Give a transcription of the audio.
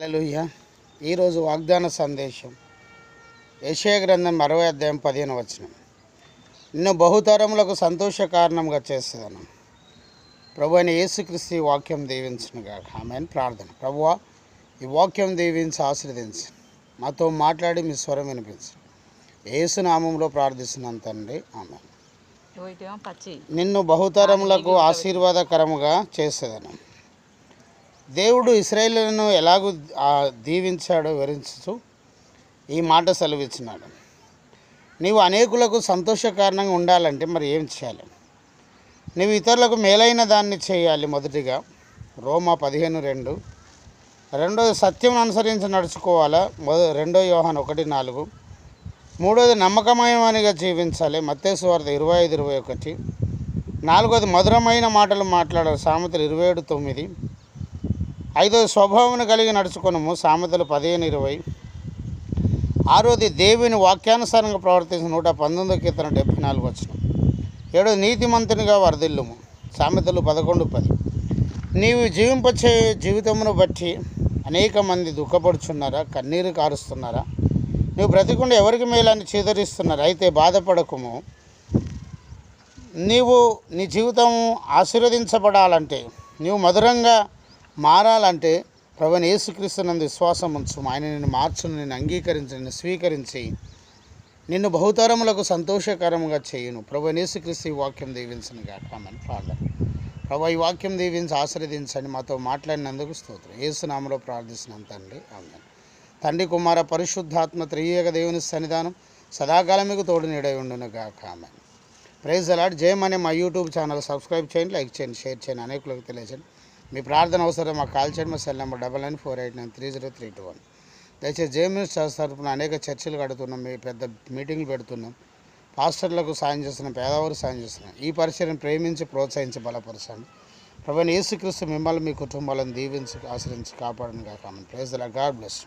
హల్లెలూయా. ఈరోజు వాగ్దాన సందేశం. యెషయా గ్రంథం అరవై అధ్యాయం పదిహేను వచనం. నిన్ను బహుతరములకు సంతోష కారణంగా చేసేదను. ప్రభు అయిన యేసుక్రీస్తు వాక్యం దీవించునుగా ఆమె ప్రార్థన. ప్రభువా ఈ వాక్యం దీవించి ఆశీర్వదించి. మాతో మాట్లాడి మీ స్వరం వినిపించు. ఏసునామంలో ప్రార్థిస్తున్నాను తండ్రి. ఆమె నిన్ను బహుతరములకు ఆశీర్వాదకరముగా చేసేదను. దేవుడు ఇస్రాయేళ్ళను ఎలాగూ దీవించాడో వివరించుతూ ఈ మాట సెలవిచ్చినాడు. నీవు అనేకులకు సంతోష కారణంగా ఉండాలంటే మరి ఏం చేయాలి? నీవు ఇతరులకు మేలైన దాన్ని చేయాలి మొదటిగా. రోమా పదిహేను రెండు. రెండోది సత్యం అనుసరించి నడుచుకోవాలా? మొద రెండో యోహాన్ ఒకటి నాలుగు. మూడోది నమ్మకమయమనిగా జీవించాలి. మత్తేసు వార్త ఇరవై ఐదు ఇరవై ఒకటి. నాలుగోది మధురమైన మాటలు మాట్లాడాలి. సామెతలు ఇరవై ఏడు తొమ్మిది. ఐదోది స్వభావం కలిగి నడుచుకున్నాము సామెతలు పదిహేను ఇరవై. ఆరోది దేవిని వాక్యానుసారంగా ప్రవర్తించిన నూట పంతొమ్మిది కీర్తన డెబ్బై నాలుగు వచ్చిన ఏడోది నీతిమంతునిగా వరదిల్లుము. సామెతలు పదకొండు పది. నీవు జీవింపచే జీవితమును బట్టి అనేక మంది దుఃఖపడుచున్నారా? కన్నీరు కారుస్తున్నారా? నువ్వు బ్రతికుండా ఎవరికి మేలాన్ని చేదరిస్తున్నారు? అయితే బాధపడకము. నీవు నీ జీవితం ఆశీర్వదించబడాలంటే నీవు మధురంగా మారాలంటే ప్రభు యేసుక్రీస్తునందు విశ్వాసం ఉంచు. ఆయన నిన్ను మార్చును నిన్ను అంగీకరించి నిన్ను స్వీకరించి. నిన్ను బహుతరములకు సంతోషకరంగా చేయును. ప్రభు యేసుక్రీస్తు ఈ వాక్యం దీవించను కాకమని ప్రార్థన. ప్రభు ఈ వాక్యం దీవించి ఆశ్రదించండి మాతో మాట్లాడినందుకు స్తోత్రం. యేసునామలో ప్రార్థిస్తున్నాం తండ్రి. ఆమె తండ్రి కుమార పరిశుద్ధాత్మ త్రియేక దేవుని సన్నిధానం సదాకాలం మీకు తోడు నీడై ఉండును గాక ఆమె ప్రైజ్ అలాడ్ జయం అనే మా యూట్యూబ్ ఛానల్ సబ్స్క్రైబ్ చేయండి లైక్ చేయండి షేర్ చేయండి అనేకులకు తెలియజేయండి. మీ ప్రార్థన అవసరం మాకు కాల్ చేయండి మా cell number double nine four eight nine three zero three two one. దయచేసి జేఎం న్యూస్ తరపున అనేక చర్చలు కడుతున్నాం మీ పెద్ద మీటింగ్లు పెడుతున్నాం. పాస్టర్లకు సాయం చేస్తున్నాం పేదవారు సాయం చేస్తున్నాం ఈ పరిచయం ప్రేమించి ప్రోత్సహించి బలపరచండి ప్రభుత్వ యేసుక్రీస్తు మిమ్మల్ని మీ కుటుంబాలను దీవించి ఆశ్రయించి కాపాడను కాక ప్రేజ్ గాడ్ బ్లెస్